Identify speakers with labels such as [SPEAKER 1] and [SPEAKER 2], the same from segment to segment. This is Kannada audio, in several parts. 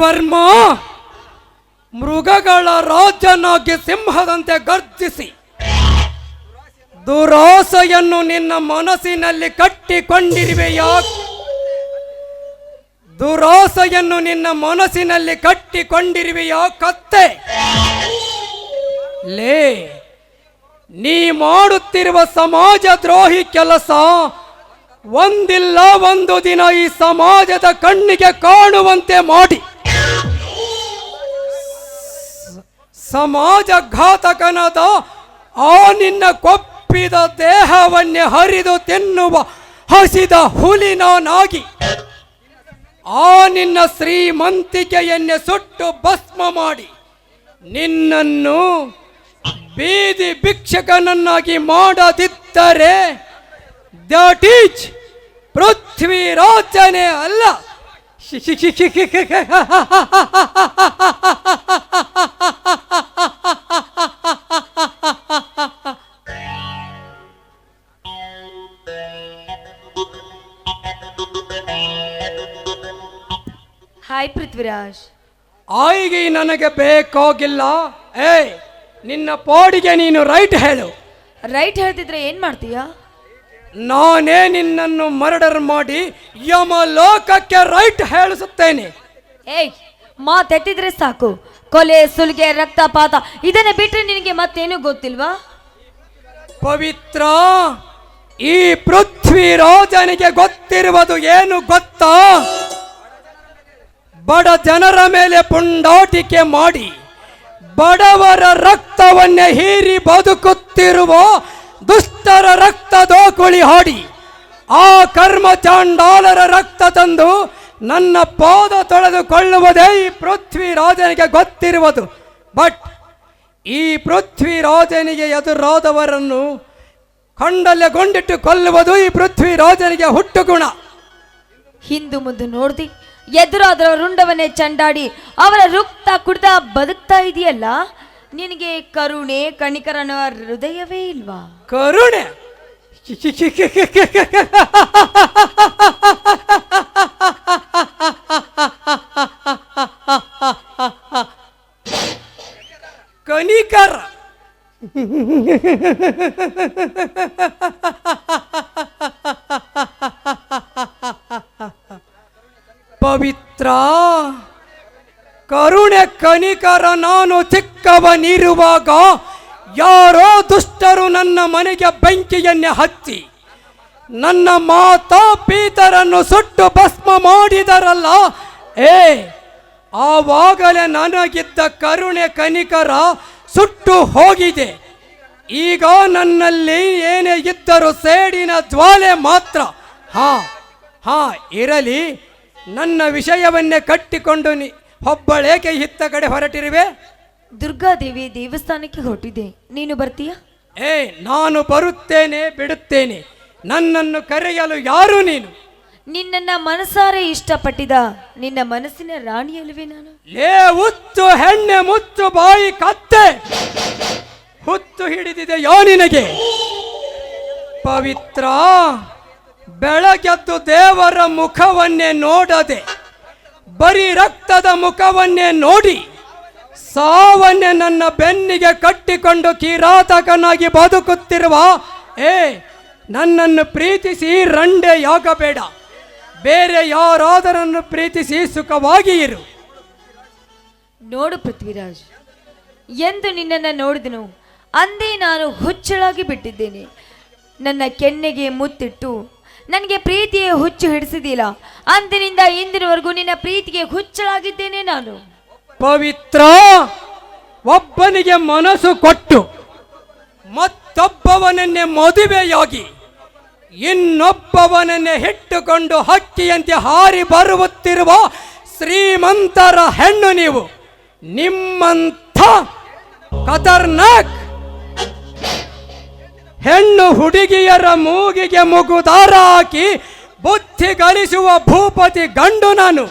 [SPEAKER 1] ರವಿವರ್ಮ ಮೃಗಗಳ ರಾಜನಾಗಿ ಸಿಂಹದಂತೆ ಗರ್ಜಿಸಿ. ದುರಾಸೆಯನ್ನು ನಿನ್ನ ಮನಸ್ಸಿನಲ್ಲಿ ಕಟ್ಟಿಕೊಂಡಿರುವೆಯಾ ದುರಾಸೆಯನ್ನು ನಿನ್ನ ಮನಸ್ಸಿನಲ್ಲಿ ಕಟ್ಟಿಕೊಂಡಿರುವೆಯಾ ಕತ್ತೆ ಲೇ, ನೀ ಮಾಡುತ್ತಿರುವ ಸಮಾಜ ದ್ರೋಹಿ ಕೆಲಸ ಒಂದಿಲ್ಲ, ಒಂದು ದಿನ ಈ ಸಮಾಜದ ಕಣ್ಣಿಗೆ ಕಾಣುವಂತೆ ಮಾಡಿ. ಸಮಾಜ ಘಾತಕನಾದ ಆ ನಿನ್ನ ಕೊಪ್ಪಿದ ದೇಹವನ್ನೇ ಹರಿದು ತಿನ್ನುವ ಹಸಿದ ಹುಲಿನಾನಾಗಿ ಆ ನಿನ್ನ ಶ್ರೀಮಂತಿಕೆಯನ್ನೇ ಸುಟ್ಟು ಭಸ್ಮ ಮಾಡಿ. ನಿನ್ನನ್ನು ಬೀದಿ ಭಿಕ್ಷಕನನ್ನಾಗಿ ಮಾಡದಿದ್ದರೆ ದಟ್ ಈಚ್ ಪೃಥ್ವಿ ರಾಜನೇ ಅಲ್ಲ.
[SPEAKER 2] ಹಾಯ್ ಪೃಥ್ವಿರಾಜ್
[SPEAKER 1] ಆಯಿಗೆ ನನಗೆ ಬೇಕಾಗಿಲ್ಲ. ಏಯ್ ನಿನ್ನ ಪಾಡಿಗೆ ನೀನು ರೈಟ್ ಹೇಳು.
[SPEAKER 2] ರೈಟ್ ಹೇಳ್ತಿದ್ರೆ ಏನ್ ಮಾಡ್ತೀಯಾ?
[SPEAKER 1] ನಾನೇ ನಿನ್ನನ್ನು ಮರ್ಡರ್ ಮಾಡಿ ಯಮ ಲೋಕಕ್ಕೆ ರೈಟ್ ಹೇಳಿಸುತ್ತೇನೆ.
[SPEAKER 2] ಏಯ್ ಮಾತೆತ್ತಿದ್ರೆ ಸಾಕು. ಕೊಲೆ ಸುಲಿಗೆ ರಕ್ತಪಾತ ಇದನ್ನ ಬಿಟ್ಟರೆ ನಿನಗೆ ಮತ್ತೇನು ಗೊತ್ತಿಲ್ವಾ?
[SPEAKER 1] ಪವಿತ್ರ ಈ ಪೃಥ್ವಿ ರಾಜನಿಗೆ ಗೊತ್ತಿರುವುದು ಏನು ಗೊತ್ತಾ? ಬಡ ಜನರ ಮೇಲೆ ಪುಂಡಾಟಿಕೆ ಮಾಡಿ ಬಡವರ ರಕ್ತವನ್ನೇ ಹೀರಿ ಬದುಕುತ್ತಿರುವ ದುಷ್ಟರ ರಕ್ತ ದೋಕುಳಿ ಹಾಡಿ, ಆ ಕರ್ಮ ಚಾಂಡಾಲರ ರಕ್ತ ತಂದು ನನ್ನ ಪಾದ ತೊಳೆದುಕೊಳ್ಳುವುದೇ ಈ ಪೃಥ್ವಿರಾಜನಿಗೆ ಗೊತ್ತಿರುವುದು. ಬಟ್ ಈ ಪೃಥ್ವಿರಾಜನಿಗೆ ಎದುರಾದವರನ್ನು ಕಂಡಲ್ಲೇ ಗೊಂಡಿಟ್ಟು ಕೊಲ್ಲುವುದು ಈ ಪೃಥ್ವಿರಾಜನಿಗೆ ಹುಟ್ಟು ಗುಣ
[SPEAKER 2] ಹಿಂದು ಮುಂದೆ ನೋಡ್ದಿ ಎದುರಾದ್ರ ರುಂಡವನೇ ಚಂಡಾಡಿ, ಅವರ ರುಕ್ತ ಕುಡಿದ ಬದುಕ್ತಾ ಇದೆಯಲ್ಲ? ನಿನಗೆ ಕರುಣೆ ಕಣಿಕರನ ಹೃದಯವೇ ಇಲ್ವಾ?
[SPEAKER 1] ಕರುಣೆ? ಕನಿಕರ. ಪವಿತ್ರ. ಕರುಣೆ ಕನಿಕರ ನಾನು ಚಿಕ್ಕವನಿರುವಾಗ ಯಾರೋ ದುಷ್ಟರು ನನ್ನ ಮನೆಗೆ ಬೆಂಕಿಯನ್ನೇ ಹತ್ತಿ ನನ್ನ ಮಾತಾ ಪೀತರನ್ನು ಸುಟ್ಟು ಭಸ್ಮ ಮಾಡಿದರಲ್ಲ, ಏ, ಆವಾಗಲೇ ನನಗಿದ್ದ ಕರುಣೆ ಕನಿಕರ ಸುಟ್ಟು ಹೋಗಿದೆ. ಈಗ ನನ್ನಲ್ಲಿ ಏನೇ ಇದ್ದರೂ ಸೇಡಿನ ಜ್ವಾಲೆ ಮಾತ್ರ. ಹಾ ಹಾ, ಇರಲಿ, ನನ್ನ ವಿಷಯವನ್ನೇ ಕಟ್ಟಿಕೊಂಡು ನಿ ಒಬ್ಬಳೇಕೆ ಇತ್ತ ಕಡೆ ಹೊರಟಿರುವೆ?
[SPEAKER 2] ದುರ್ಗಾದೇವಿ ದೇವಸ್ಥಾನಕ್ಕೆ ಹೊರಟಿದೆ ನೀನು ಬರ್ತೀಯಾ?
[SPEAKER 1] ಏ ನಾನು ಬರುತ್ತೇನೆ ಬಿಡುತ್ತೇನೆ. ನನ್ನನ್ನು ಕರೆಯಲು ಯಾರು ನೀನು?
[SPEAKER 2] ನಿನ್ನನ್ನ ಮನಸಾರೆ ಇಷ್ಟಪಟ್ಟಿದ ನಿನ್ನ ಮನಸ್ಸಿನ ರಾಣಿಯಲ್ವೇ ನಾನು?
[SPEAKER 1] ಲೇ ಹುತ್ತು ಹೆಣ್ಣೆ ಮುತ್ತು ಬಾಯಿ ಕತ್ತೆ! ಹುತ್ತು ಹಿಡಿದಿದೆ ಯೋ ನಿನಗೆ? ಪವಿತ್ರ ಬೆಳಗೆದ್ದು ದೇವರ ಮುಖವನ್ನೇ ನೋಡದೆ ಬರೀ ರಕ್ತದ ಮುಖವನ್ನೇ ನೋಡಿ. ಸಾವನ್ನೇ ನನ್ನ ಬೆನ್ನಿಗೆ ಕಟ್ಟಿಕೊಂಡು ಕಿರಾತಕನಾಗಿ ಬದುಕುತ್ತಿರುವ, ಏ, ನನ್ನನ್ನು ಪ್ರೀತಿಸಿ ರಂಡೆ ಯಾಗಬೇಡ ಬೇರೆ ಯಾರಾದರನ್ನು ಪ್ರೀತಿಸಿ ಸುಖವಾಗಿ ಇರು.
[SPEAKER 2] ನೋಡು ಪೃಥ್ವಿರಾಜ್, ಎಂದು ನಿನ್ನನ್ನು ನೋಡಿದನು. ಅಂದೇ ನಾನು ಹುಚ್ಚಳಾಗಿ ಬಿಟ್ಟಿದ್ದೇನೆ. ನನ್ನ ಕೆನ್ನೆಗೆ ಮುತ್ತಿಟ್ಟು, ನನಗೆ ಪ್ರೀತಿಯೇ ಹುಚ್ಚು ಹಿಡಿಸಿದಿಲ್ಲ ಅಂದಿನಿಂದ ಇಂದಿನವರೆಗೂ ನಿನ್ನ ಪ್ರೀತಿಗೆ ಹುಚ್ಚಳಾಗಿದ್ದೇನೆ ನಾನು.
[SPEAKER 1] ಪವಿತ್ರ, ಒಬ್ಬನಿಗೆ ಮನಸ್ಸು ಕೊಟ್ಟು ಮತ್ತೊಬ್ಬವನನ್ನೇ ಮದುವೆಯಾಗಿ ಇನ್ನೊಬ್ಬವನನ್ನೇ ಹಿಟ್ಟುಕೊಂಡು ಹಕ್ಕಿಯಂತೆ ಹಾರಿ ಬರುತ್ತಿರುವ ಶ್ರೀಮಂತರ ಹೆಣ್ಣು ನೀವು. ನಿಮ್ಮಂಥ ಖತರ್ನಾಕ್ ಹೆಣ್ಣು ಹುಡುಗಿಯರ ಮೂಗಿಗೆ ಮುಗುದಾರ ಹಾಕಿ ಬುದ್ಧಿ ಗಳಿಸುವ ಭೂಪತಿ ಗಂಡು ನಾನು.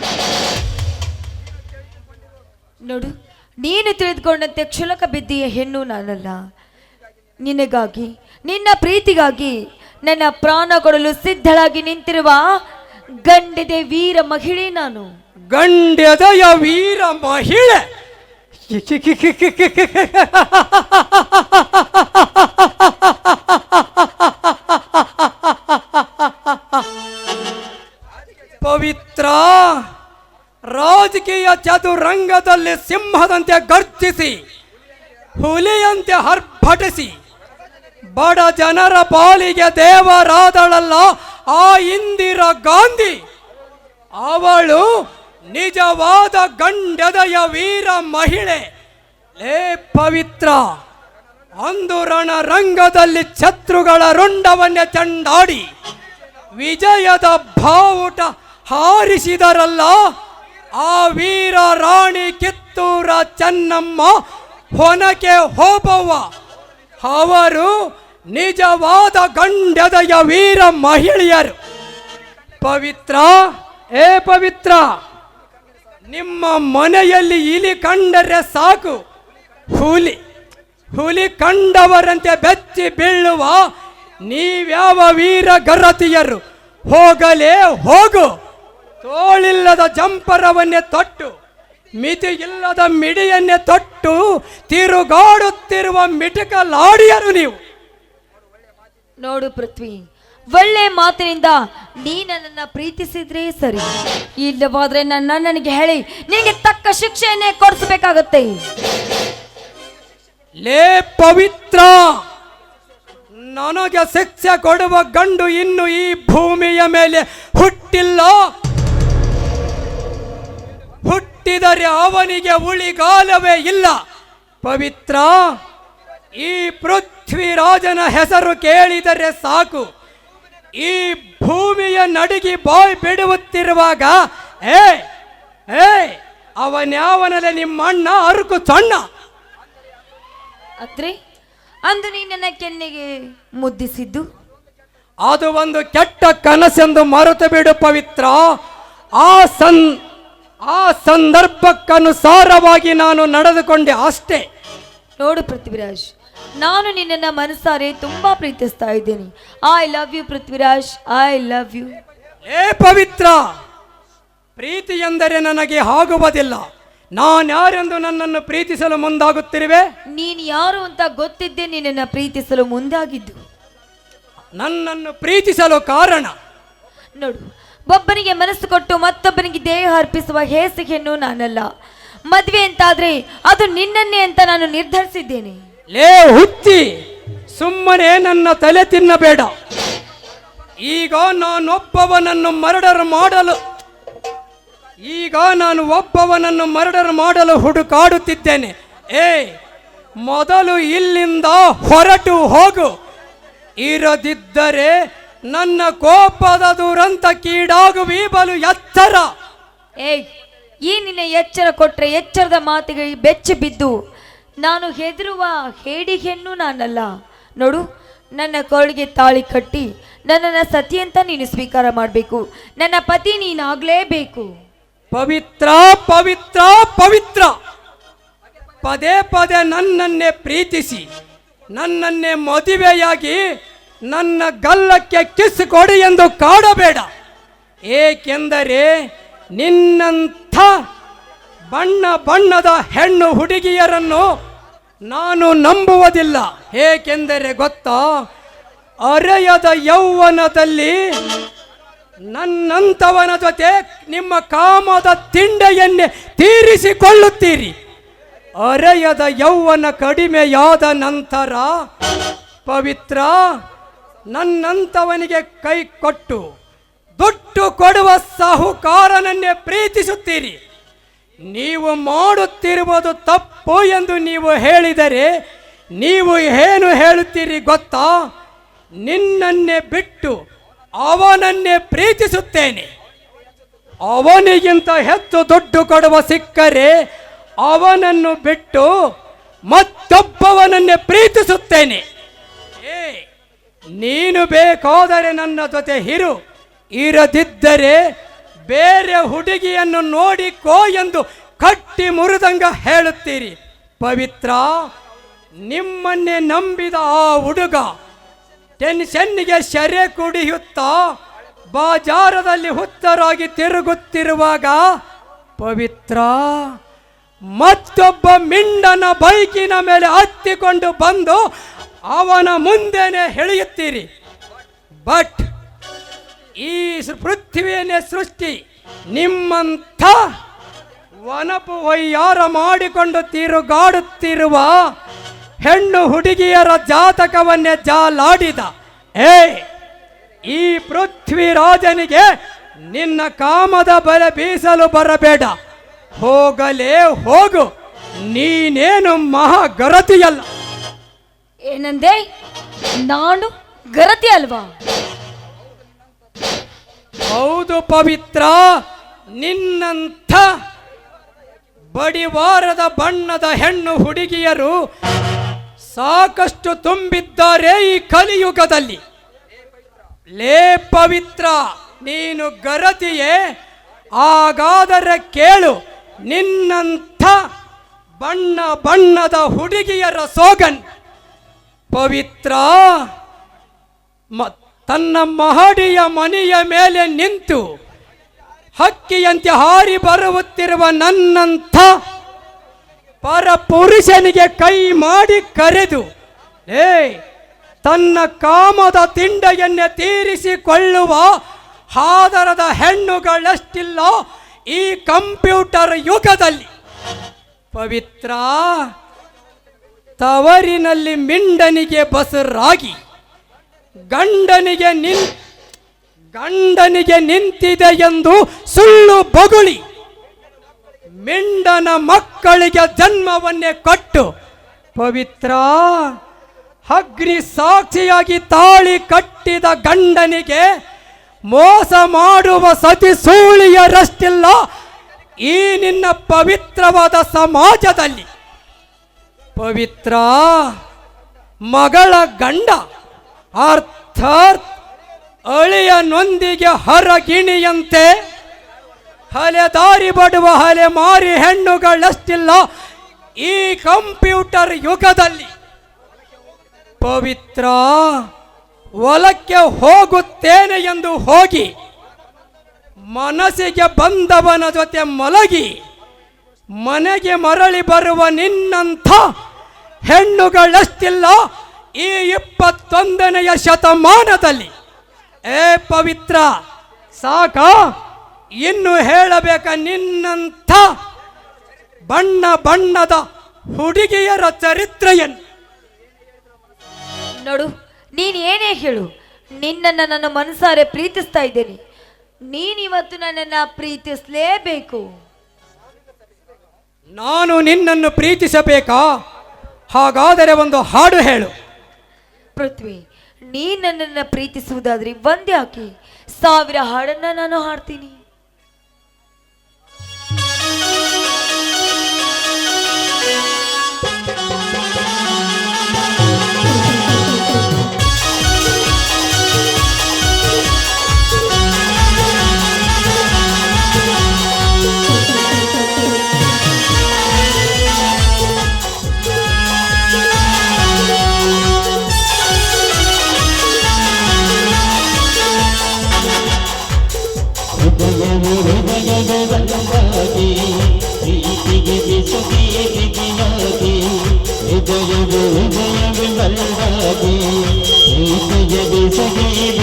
[SPEAKER 2] ನೋಡು, ನೀನು ತಿಳಿದುಕೊಂಡಂತೆ ಕ್ಷುಲಕ ಬಿದ್ದಿಯ ಹೆಣ್ಣು ನಾನಲ್ಲ. ನಿನಗಾಗಿ, ನಿನ್ನ ಪ್ರೀತಿಗಾಗಿ ನನ್ನ ಪ್ರಾಣ ಕೊಡಲು ಸಿದ್ಧಳಾಗಿ ನಿಂತಿರುವ ಗಂಡದೆ ವೀರ ಮಹಿಳೆ ನಾನು.
[SPEAKER 1] ಗಂಡದಯ ವೀರ ಮಹಿಳೆ. ಪವಿತ್ರ ರಾಜಕೀಯ ಚದುರಂಗದಲ್ಲಿ ಸಿಂಹದಂತೆ ಗರ್ಜಿಸಿ, ಹುಲಿಯಂತೆ ಹರ್ಭಟಿಸಿ, ಬಡ ಜನರ ಪಾಲಿಗೆ ದೇವರಾದಳಲ್ಲ, ಆ ಇಂದಿರಾ ಗಾಂಧಿ. ಅವಳು ನಿಜವಾದ ಗಂಡದಯ ವೀರ ಮಹಿಳೆ. ಲೇ ಪವಿತ್ರ ಅಂದು ರಣರಂಗದಲ್ಲಿ ಶತ್ರುಗಳ ರುಂಡವನ್ನೇ ಚಂಡಾಡಿ, ವಿಜಯದ ಭಾವುಟ ಹಾರಿಸಿದರಲ್ಲ ಆ ವೀರ ರಾಣಿ ಕಿತ್ತೂರ ಚೆನ್ನಮ್ಮ ಹೊನಕೆ ಹೋಬವ್ವ. ಅವರು ನಿಜವಾದ ಗಂಡದಯ ವೀರ ಮಹಿಳೆಯರು. ಪವಿತ್ರ, ಏ ಪವಿತ್ರ, ನಿಮ್ಮ ಮನೆಯಲ್ಲಿ ಇಲಿ ಕಂಡರೆ ಸಾಕು. ಹುಲಿ ಹುಲಿ ಕಂಡವರಂತೆ ಬೆಚ್ಚಿ ಬೀಳುವ ನೀವ್ಯಾವ ವೀರ ಗರತಿಯರು? ಹೋಗಲೇ ಹೋಗು. ತೋಳಿಲ್ಲದ ಜಂಪರವನ್ನೇ ತೊಟ್ಟು ಮಿತಿ ಇಲ್ಲದ ಮಿಡಿಯನ್ನೇ ತೊಟ್ಟು ತಿರುಗಾಡುತ್ತಿರುವ ಮಿಟಕ ಲಾಡಿಯರು ನೀವು.
[SPEAKER 2] ನೋಡು ಪೃಥ್ವಿ ಒಳ್ಳೆ ಮಾತಿನಿಂದ ನೀ ನನ್ನನ್ನು ಪ್ರೀತಿಸಿದ್ರೆ ಸರಿ. ಇಲ್ಲವಾದ್ರೆ ನನ್ನ ನನಗೆ ಹೇಳಿ ನಿನಗೆ ತಕ್ಕ ಶಿಕ್ಷೆಯನ್ನೇ ಕೊಡಿಸಬೇಕಾಗತ್ತೆ.
[SPEAKER 1] ಲೇ ಪವಿತ್ರ ನನಗೆ ಶಿಕ್ಷೆ ಕೊಡುವ ಗಂಡು ಇನ್ನು ಈ ಭೂಮಿಯ ಮೇಲೆ ಹುಟ್ಟಿಲ್ಲ. ಹುಟ್ಟಿದರೆ ಅವನಿಗೆ ಉಳಿಗಾಲವೇ ಇಲ್ಲ. ಪವಿತ್ರ ಈ ಪೃಥ್ವಿರಾಜನ ಹೆಸರು ಕೇಳಿದರೆ ಸಾಕು. ಈ ಭೂಮಿಯ ನಡುಗಿ ಬಾಯ್ ಬಿಡುತ್ತಿರುವಾಗ ಏ ಏ ಅವನ್ಯಾವನಲ್ಲಿ ನಿಮ್ಮ ಅಣ್ಣ ಅರುಕು ಸಣ್ಣ?
[SPEAKER 2] ಅತ್ರಿ ಅಂದು ನೀ ನನ್ನ ಕೆನ್ನೆಗೆ ಮುದ್ದಿಸಿದ್ದು?
[SPEAKER 1] ಅದು ಒಂದು ಕೆಟ್ಟ ಕನಸೆಂದು ಮರೆತು ಬಿಡು ಪವಿತ್ರ. ಆ ಸನ್ ಆ ಸಂದರ್ಭಕ್ಕನುಸಾರವಾಗಿ ನಾನು ನಡೆದುಕೊಂಡೆ ಅಷ್ಟೇ.
[SPEAKER 2] ನೋಡು ಪೃಥ್ವಿರಾಜ್ ನಾನು ನಿನ್ನನ್ನ ಮನಸಾರೆ ತುಂಬಾ ಪ್ರೀತಿಸ್ತಾ ಇದ್ದೀನಿ. I love you Prithviraj I love you
[SPEAKER 1] ಏ ಪವಿತ್ರ ಪ್ರೀತಿ ಎಂದರೆ ನನಗೆ ಆಗುವುದಿಲ್ಲ. ನಾನ್ಯಾರೆಂದು ನನ್ನನ್ನು ಪ್ರೀತಿಸಲು ಮುಂದಾಗುತ್ತಿರುವೆ?
[SPEAKER 2] ನೀನು ಯಾರು ಅಂತ ಗೊತ್ತಿದ್ದೆ ನಿನ್ನನ್ನು ಪ್ರೀತಿಸಲು ಮುಂದಾಗಿದ್ದು.
[SPEAKER 1] ನನ್ನನ್ನು ಪ್ರೀತಿಸಲು ಕಾರಣ?
[SPEAKER 2] ನೋಡು ಒಬ್ಬನಿಗೆ ಮನಸ್ಸು ಕೊಟ್ಟು ಮತ್ತೊಬ್ಬನಿಗೆ ದೇಹ ಅರ್ಪಿಸುವ ಹೇಸಿಗೆಯನ್ನು ನಾನಲ್ಲ. ಮದ್ವೆ ಅಂತಾದ್ರೆ ಅದು ನಿನ್ನನ್ನೇ ಅಂತ ನಾನು ನಿರ್ಧರಿಸಿದ್ದೇನೆ.
[SPEAKER 1] ಲೇ ಹುಚ್ಚಿ ಸುಮ್ಮನೆ ನನ್ನ ತಲೆ ತಿನ್ನಬೇಡ. ಈಗ ನಾನೊಬ್ಬವನನ್ನು ಮರ್ಡರ್ ಮಾಡಲು, ಈಗ ನಾನು ಒಬ್ಬವನನ್ನು ಮರ್ಡರ್ ಮಾಡಲು ಹುಡುಕಾಡುತ್ತಿದ್ದೇನೆ. ಏ, ಮೊದಲು ಇಲ್ಲಿಂದ ಹೊರಟು ಹೋಗು. ಇರದಿದ್ದರೆ ನನ್ನ ಕೋಪದ ದುರಂತ ಕೀಡಾಗುವಿ ಬಲು ಎಚ್ಚರ.
[SPEAKER 2] ಏಯ್ ಈ ನಿನ್ನ ಎಚ್ಚರ ಕೊಟ್ರೆ ಎಚ್ಚರದ ಮಾತಿಗೆ ಬೆಚ್ಚಿ ಬಿದ್ದು ನಾನು ಹೆದರುವ ಹೇಡಿಗೆನ್ನು ನಾನಲ್ಲ. ನೋಡು ನನ್ನ ಕೊಳಿಗೆ ತಾಳಿ ಕಟ್ಟಿ ನನ್ನನ್ನು ಸತಿ ಅಂತ ನೀನು ಸ್ವೀಕಾರ ಮಾಡಬೇಕು. ನನ್ನ ಪತಿ ನೀನಾಗಲೇಬೇಕು.
[SPEAKER 1] ಪವಿತ್ರ ಪವಿತ್ರ ಪವಿತ್ರ. ಪದೇ ಪದೇ ನನ್ನನ್ನೇ ಪ್ರೀತಿಸಿ ನನ್ನನ್ನೇ ಮದುವೆಯಾಗಿ ನನ್ನ ಗಲ್ಲಕ್ಕೆ ಕಿಸ್ ಕೊಡಿ ಎಂದು ಕಾಡಬೇಡ. ಏಕೆಂದರೆ ನಿನ್ನಂಥ ಬಣ್ಣ ಬಣ್ಣದ ಹೆಣ್ಣು ಹುಡುಗಿಯರನ್ನು ನಾನು ನಂಬುವುದಿಲ್ಲ. ಏಕೆಂದರೆ ಗೊತ್ತಾ, ಅರೆಯದ ಯೌವನದಲ್ಲಿ ನನ್ನಂಥವನ ಜೊತೆ ನಿಮ್ಮ ಕಾಮದ ತಿಂಡೆಯನ್ನೇ ತೀರಿಸಿಕೊಳ್ಳುತ್ತೀರಿ. ಅರೆಯದ ಯೌವನ ಕಡಿಮೆಯಾದ ನಂತರ ಪವಿತ್ರ ನನ್ನಂಥವನಿಗೆ ಕೈ ಕೊಟ್ಟು ದುಡ್ಡು ಕೊಡುವ ಸಾಹುಕಾರನನ್ನೇ ಪ್ರೀತಿಸುತ್ತೀರಿ. ನೀವು ಮಾಡುತ್ತಿರುವುದು ತಪ್ಪು ಎಂದು ನೀವು ಹೇಳಿದರೆ ನೀವು ಏನು ಹೇಳುತ್ತೀರಿ ಗೊತ್ತಾ? ನಿನ್ನನ್ನೇ ಬಿಟ್ಟು ಅವನನ್ನೇ ಪ್ರೀತಿಸುತ್ತೇನೆ. ಅವನಿಗಿಂತ ಹೆಚ್ಚು ದುಡ್ಡು ಕೊಡುವ ಸಿಕ್ಕರೆ ಅವನನ್ನು ಬಿಟ್ಟು ಮತ್ತೊಬ್ಬವನನ್ನೇ ನೀನು ಬೇಕಾದರೆ ನನ್ನ ಜೊತೆ ಹಿರು ಇರದಿದ್ದರೆ ಬೇರೆ ಹುಡುಗಿಯನ್ನು ನೋಡಿಕೋ ಎಂದು ಕಟ್ಟಿ ಮುರಿದಂಗ ಹೇಳುತ್ತೀರಿ. ಪವಿತ್ರ, ನಿಮ್ಮನ್ನೇ ನಂಬಿದ ಆ ಹುಡುಗ ಟೆನ್ಷನ್ನಿಗೆ ಶರೆ ಕುಡಿಯುತ್ತಾ ಬಾಜಾರದಲ್ಲಿ ಹುತ್ತರಾಗಿ ತಿರುಗುತ್ತಿರುವಾಗ, ಪವಿತ್ರ, ಮತ್ತೊಬ್ಬ ಮಿಂಡನ ಬೈಕಿನ ಮೇಲೆ ಹತ್ತಿಕೊಂಡು ಬಂದು ಅವನ ಮುಂದೆನೆ ಎಳೆಯುತ್ತೀರಿ. ಬಟ್ ಈ ಪೃಥ್ವಿಯನ್ನೇ ಸೃಷ್ಟಿ ನಿಮ್ಮಂಥ ವನಪು ವೈಯಾರ ಮಾಡಿಕೊಂಡು ತಿರುಗಾಡುತ್ತಿರುವ ಹೆಣ್ಣು ಹುಡುಗಿಯರ ಜಾತಕವನ್ನೇ ಜಾಲಾಡಿದ ಏ ಈ ಪೃಥ್ವಿರಾಜನಿಗೆ ನಿನ್ನ ಕಾಮದ ಬಲೆ ಬೀಸಲು ಬರಬೇಡ ಹೋಗಲೇ ಹೋಗು ನೀನೇನು ಮಹಾಗರತಿಯಲ್ಲ
[SPEAKER 2] ಏನಂದೆ ನಾನು ಗರತಿ ಅಲ್ವಾ
[SPEAKER 1] ಹೌದು ಪವಿತ್ರ, ನಿನ್ನಂಥ ಬಡಿವಾರದ ಬಣ್ಣದ ಹೆಣ್ಣು ಹುಡುಗಿಯರು ಸಾಕಷ್ಟು ತುಂಬಿದ್ದಾರೆ ಈ ಕಲಿಯುಗದಲ್ಲಿ. ಲೇ ಪವಿತ್ರ, ನೀನು ಗರತಿಯೇ, ಹಾಗಾದರೆ ಕೇಳು, ನಿನ್ನಂಥ ಬಣ್ಣ ಬಣ್ಣದ ಹುಡುಗಿಯರ ಸೋಗನ್ ಪವಿತ್ರ ತನ್ನ ಮಹಡಿಯ ಮನೆಯ ಮೇಲೆ ನಿಂತು ಹಕ್ಕಿಯಂತೆ ಹಾರಿ ಬರುತ್ತಿರುವ ನನ್ನಂಥ ಪರಪುರುಷನಿಗೆ ಕೈ ಮಾಡಿ ಕರೆದು, ಏ, ತನ್ನ ಕಾಮದ ತಿಂಡೆಯನ್ನೇ ತೀರಿಸಿಕೊಳ್ಳುವ ಹಾದರದ ಹೆಣ್ಣುಗಳಷ್ಟಿಲ್ಲ ಈ ಕಂಪ್ಯೂಟರ್ ಯುಗದಲ್ಲಿ. ಪವಿತ್ರ, ತವರಿನಲ್ಲಿ ಮಿಂಡನಿಗೆ ಬಸರಾಗಿ. ಗಂಡನಿಗೆ ನಿನ್, ಗಂಡನಿಗೆ ನಿಂತಿದೆ ಎಂದು ಸುಳ್ಳು ಬಗುಳಿ. ಮಿಂಡನ ಮಕ್ಕಳಿಗೆ ಜನ್ಮವನ್ನೇ ಕೊಟ್ಟು. ಪವಿತ್ರ, ಅಗ್ನಿ ಸಾಕ್ಷಿಯಾಗಿ ತಾಳಿ ಕಟ್ಟಿದ ಗಂಡನಿಗೆ ಮೋಸ ಮಾಡುವ ಸತಿ ಸೂಳಿಯರಷ್ಟಿಲ್ಲ. ಈ ನಿನ್ನ ಪವಿತ್ರವಾದ ಸಮಾಜದಲ್ಲಿ. ಪವಿತ್ರ ಮಗಳ ಗಂಡ. ಅರ್ಥಾತ್ ಅಳಿಯನೊಂದಿಗೆ ಹರಗಿಣಿಯಂತೆ ಹಲೆ ದಾರಿ ಬಡುವ ಹಲೆ ಮಾರಿ ಹೆಣ್ಣುಗಳಷ್ಟಿಲ್ಲ ಈ ಕಂಪ್ಯೂಟರ್ ಯುಗದಲ್ಲಿ. ಪವಿತ್ರ ಒಲಕ್ಕೆ ಹೋಗುತ್ತೇನೆ ಎಂದು ಹೋಗಿ ಮನಸ್ಸಿಗೆ ಬಂದವನ ಜೊತೆ ಮಲಗಿ ಮನೆಗೆ ಮರಳಿ ಬರುವ ನಿನ್ನಂಥ ಹೆಣ್ಣುಗಳಷ್ಟಿಲ್ಲ ಈ ಇಪ್ಪತ್ತೊಂದನೆಯ ಶತಮಾನದಲ್ಲಿ ಏ ಪವಿತ್ರ ಸಾಕ ಇನ್ನು ಹೇಳಬೇಕ ನಿನ್ನಂಥ ಬಣ್ಣ ಬಣ್ಣದ ಹುಡುಗಿಯರ ಚರಿತ್ರೆಯನ್ನು.
[SPEAKER 2] ನೋಡು ನೀನು ಏನೇ ಹೇಳು ನಿನ್ನನ್ನು ನನ್ನ ಮನಸಾರೆ ಪ್ರೀತಿಸ್ತಾ ಇದ್ದೇನೆ. ನೀನಿವತ್ತು ನನ್ನನ್ನು ಪ್ರೀತಿಸಲೇಬೇಕು.
[SPEAKER 1] ನಾನು ನಿನ್ನನ್ನು ಪ್ರೀತಿಸಬೇಕಾ? ಹಾಗಾದರೆ ಒಂದು ಹಾಡು ಹೇಳು.
[SPEAKER 2] ಪೃಥ್ವಿ ನೀ ನನ್ನನ್ನು ಪ್ರೀತಿಸುವುದಾದ್ರೆ ಒಂದೇ ಸಾವಿರ ಹಾಡನ್ನು ನಾನು ಹಾಡ್ತೀನಿ.
[SPEAKER 3] Deus, Deus,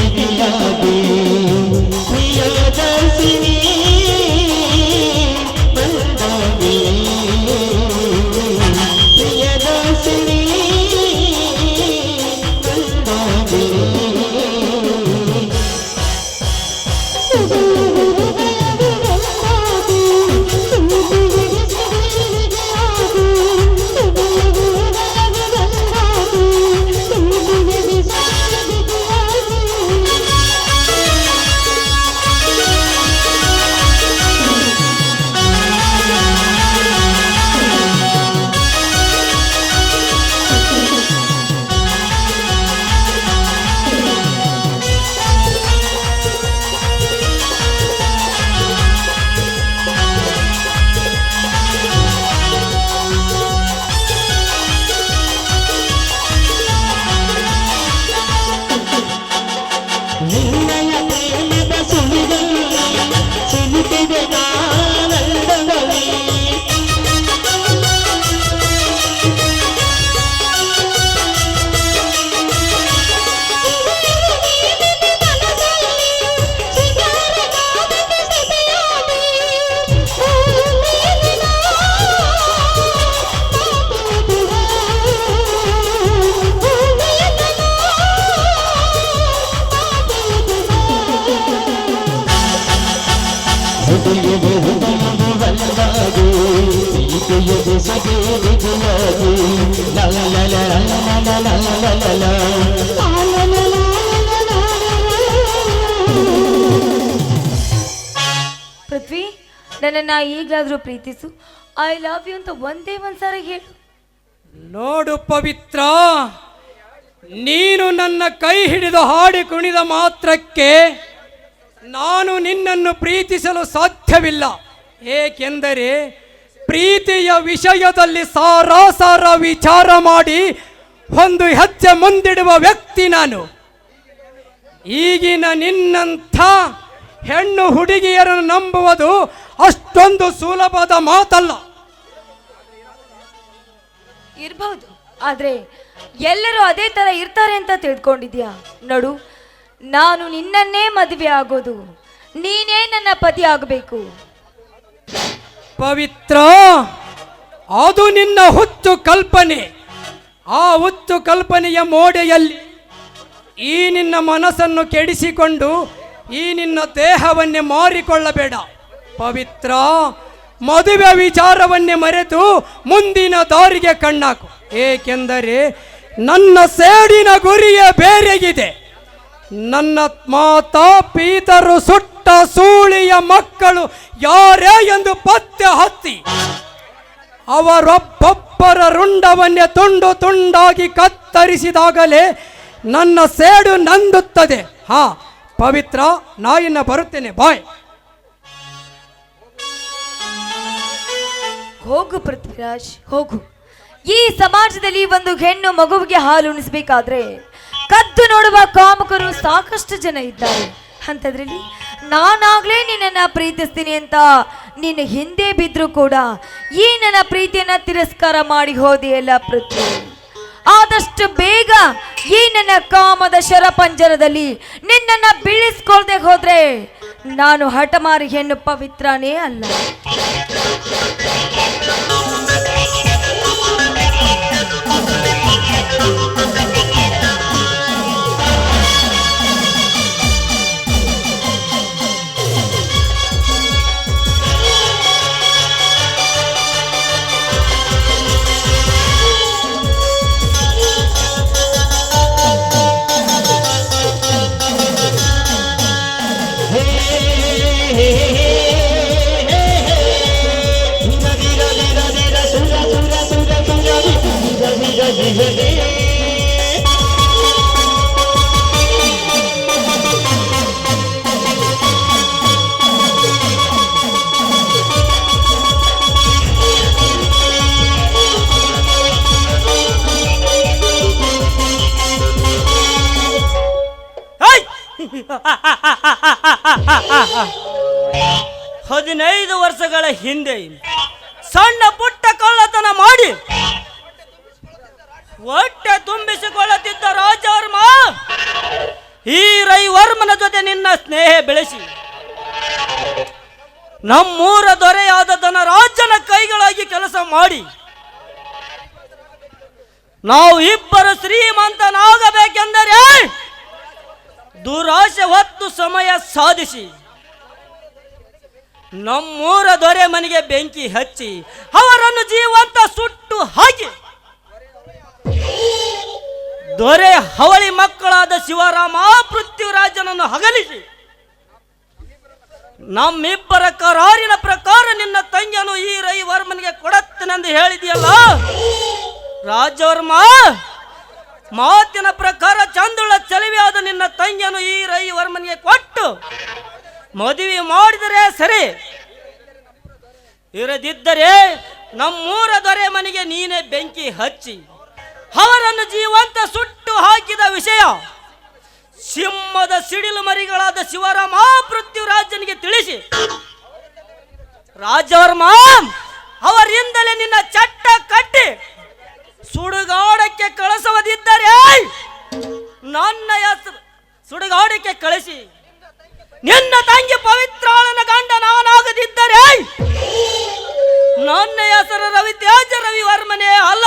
[SPEAKER 2] ಪೃಥ್ವಿ, ನನ್ನನ್ನ ಈಗಲಾದರೂ ಪ್ರೀತಿಸು. ಐ ಲವ್ ಯು ಅಂತ ಒಂದೇ ಒಂದ್ಸಾರಿ ಹೇಳು.
[SPEAKER 1] ನೋಡು ಪವಿತ್ರ, ನೀನು ನನ್ನ ಕೈ ಹಿಡಿದು ಹಾಡಿ ಕುಣಿದ ಮಾತ್ರಕ್ಕೆ ನಾನು ನಿನ್ನನ್ನು ಪ್ರೀತಿಸಲು ಸಾಧ್ಯವಿಲ್ಲ. ಏಕೆಂದರೆ ಪ್ರೀತಿಯ ವಿಷಯದಲ್ಲಿ ಸಾರಾಸಾರ ವಿಚಾರ ಮಾಡಿ ಒಂದು ಹೆಜ್ಜೆ ಮುಂದಿಡುವ ವ್ಯಕ್ತಿ ನಾನು. ಈಗಿನ ನಿನ್ನಂಥ ಹೆಣ್ಣು ಹುಡುಗಿಯರನ್ನು ನಂಬುವುದು ಅಷ್ಟೊಂದು ಸುಲಭದ ಮಾತಲ್ಲ.
[SPEAKER 2] ಇರ್ಬಹುದು ಆದ್ರೆ ಎಲ್ಲರೂ ಅದೇ ತರ ಇರ್ತಾರೆ ಅಂತ ತಿಳ್ಕೊಂಡಿದ್ಯಾ ನೋಡು ನಾನು ನಿನ್ನನ್ನೇ ಮದುವೆ ಆಗೋದು. ನೀನೇ ನನ್ನ ಪತಿ ಆಗಬೇಕು.
[SPEAKER 1] ಪವಿತ್ರ ಅದು ನಿನ್ನ ಹುಚ್ಚು ಕಲ್ಪನೆ. ಆ ಹುತ್ತು ಕಲ್ಪನೆಯ ಮೋಡೆಯಲ್ಲಿ ಈ ನಿನ್ನ ಮನಸ್ಸನ್ನು ಕೆಡಿಸಿಕೊಂಡು ಈ ನಿನ್ನ ದೇಹವನ್ನೇ ಮಾರಿಕೊಳ್ಳಬೇಡ. ಪವಿತ್ರ, ಮದುವೆ ವಿಚಾರವನ್ನೇ ಮರೆತು ಮುಂದಿನ ದಾರಿಗೆ ಕಣ್ಣಾಕು. ಏಕೆಂದರೆ ನನ್ನ ಸೇಡಿನ ಗುರಿಯೇ ಬೇರೆಗಿದೆ. ನನ್ನ ಮಾತಾ ಪೀತರು ಸುಟ್ಟ ಸೂಳಿಯ ಮಕ್ಕಳು ಯಾರೇ ಎಂದು ಪತ್ತೆ ಹತ್ತಿ ಅವರೊಬ್ಬೊಬ್ಬರ ರುಂಡವನ್ನೇ ತುಂಡು ತುಂಡಾಗಿ ಕತ್ತರಿಸಿದಾಗಲೇ ನನ್ನ ಸೇಡು ನಂದುತ್ತದೆ. ಹಾ, ಪವಿತ್ರ ನಾಯಿನ ಬರುತ್ತೇನೆ, ಬಾಯ್.
[SPEAKER 2] ಹೋಗು ಪೃಥ್ವಿರಾಜ್, ಹೋಗು. ಈ ಸಮಾಜದಲ್ಲಿ ಒಂದು ಹೆಣ್ಣು ಮಗುವಿಗೆ ಹಾಲು ಉಣಿಸಬೇಕಾದ್ರೆ ಕದ್ದು ನೋಡುವ ಕಾಮಕರು ಸಾಕಷ್ಟು ಜನ ಇದ್ದಾರೆ. ಅಂಥದ್ರಲ್ಲಿ ನಾನಾಗಲೇ ನಿನ್ನನ್ನು ಪ್ರೀತಿಸ್ತೀನಿ ಅಂತ ನಿನ್ನ ಹಿಂದೆ ಬಿದ್ದರೂ ಕೂಡ ಈ ನನ್ನ ಪ್ರೀತಿಯನ್ನು ತಿರಸ್ಕಾರ ಮಾಡಿ ಹೋದೆಯಲ್ಲ ಪೃಥ್ವಿ. ಆದಷ್ಟು ಬೇಗ ಈ ನನ್ನ ಕಾಮದ ಶರಪಂಜರದಲ್ಲಿ ನಿನ್ನನ್ನ ಬೀಳಿಸ್ಕೊಳ್ದೆ ಹೋದ್ರೆ ನಾನು ಹಠಮಾರಿ ಹೆಣ್ಣು ಪವಿತ್ರನೇ ಅಲ್ಲ.
[SPEAKER 4] ಹದಿನೈದು ವರ್ಷಗಳ ಹಿಂದೆ ಸಣ್ಣ ಪುಟ್ಟ ಕಳ್ಳತನ ಮಾಡಿ. ಹೊಟ್ಟೆ ತುಂಬಿಸಿಕೊಳ್ಳುತ್ತಿದ್ದ ರಾಜವರ್ಮ, ಈ ರೈವರ್ಮನ ಜೊತೆ ನಿನ್ನ ಸ್ನೇಹ ಬೆಳೆಸಿ. ನಮ್ಮೂರ ದೊರೆಯಾದ ಧನರಾಜನ ಕೈಗಳಾಗಿ ಕೆಲಸ ಮಾಡಿ. ನಾವು ಇಬ್ಬರು ಶ್ರೀಮಂತನಾಗಬೇಕೆಂದರೆ ದುರಾಶೆ ಹೊತ್ತು ಸಮಯ ಸಾಧಿಸಿ. ನಮ್ಮೂರ ದೊರೆ ಮನೆಗೆ ಬೆಂಕಿ ಹಚ್ಚಿ ಅವರನ್ನು ಜೀವಂತ ಸುಟ್ಟು ಹಾಕಿ. ದೊರೆ ಹವಳಿ ಮಕ್ಕಳಾದ ಶಿವರಾಮ ಪೃಥ್ವಿರಾಜನನ್ನು ಹಗಲಿಸಿ. ನಮ್ಮಿಬ್ಬರ ಕರಾರಿನ ಪ್ರಕಾರ ನಿನ್ನ ತಂಗಿಯನ್ನು ಈ ರವಿವರ್ಮನಿಗೆ ಕೊಡತ್ತನೆಂದು ಹೇಳಿದೆಯಲ್ಲ? ರಾಜವರ್ಮ, ಮಾತಿನ ಪ್ರಕಾರ ಚಂದುಳ ಚಲವಿಯಾದ ನಿನ್ನ ತಂಗಿಯನ್ನು ಈ ರವಿವರ್ಮನಿಗೆ ಕೊಟ್ಟು. ಮದುವೆ ಮಾಡಿದರೆ ಸರಿ. ಇರದಿದ್ದರೆ ನಮ್ಮೂರ ದೊರೆ ಮನೆಗೆ ನೀನೇ ಬೆಂಕಿ ಹಚ್ಚಿ, ಅವರನ್ನು ಜೀವಂತ ಸುಟ್ಟು ಹಾಕಿದ ವಿಷಯ. ಸಿಂಹದ ಸಿಡಿಲು ಮರಿಗಳಾದ ಶಿವರಾಮ ಪೃಥ್ವಿರಾಜನಿಗೆ ತಿಳಿಸಿ. ರಾಜವರ್ಮ, ಅವರಿಂದಲೇ ನಿನ್ನ ಚಟ್ಟ ಕಟ್ಟಿ. ಸುಡುಗಾಡಕ್ಕೆ ಕಳಿಸುವುದಿದ್ದರೆ ನನ್ನ ಹೆಸರು ಸುಡುಗಾಡಕ್ಕೆ ಕಳಿಸಿ. ನಿನ್ನ ತಂಗಿ ಪವಿತ್ರಾಳನ ಗಂಡ ನಾನಾಗದಿದ್ದರೆ ನನ್ನ ಹೆಸರು ರವಿ ತ್ಯಾಜ ರವಿ ವರ್ಮನೆ ಅಲ್ಲ!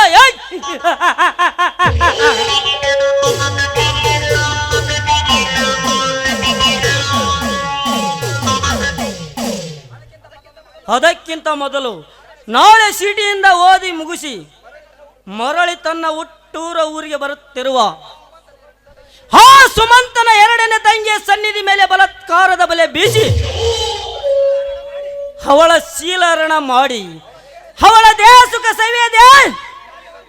[SPEAKER 4] ಅದಕ್ಕಿಂತ ಮೊದಲು ನಾಳೆ ಸಿಟಿಯಿಂದ ಓದಿ ಮುಗಿಸಿ ಮರಳಿ ತನ್ನ ಹುಟ್ಟೂರ ಊರಿಗೆ ಬರುತ್ತಿರುವ ಆ ಸುಮಂತನ ಎರಡನೇ ತಂಗಿಯ ಸನ್ನಿಧಿ ಮೇಲೆ ಬಲತ್ಕಾರದ ಬಲೆ ಬೀಸಿ ಅವಳ ಶೀಲರಣ ಮಾಡಿ ಅವಳ ದೇಹಸುಖ ಸವಿಯದೆ,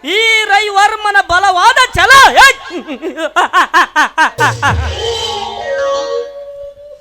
[SPEAKER 4] ಈ ರೈವರ್ಮನ ಬಲವಾದ ಛಲ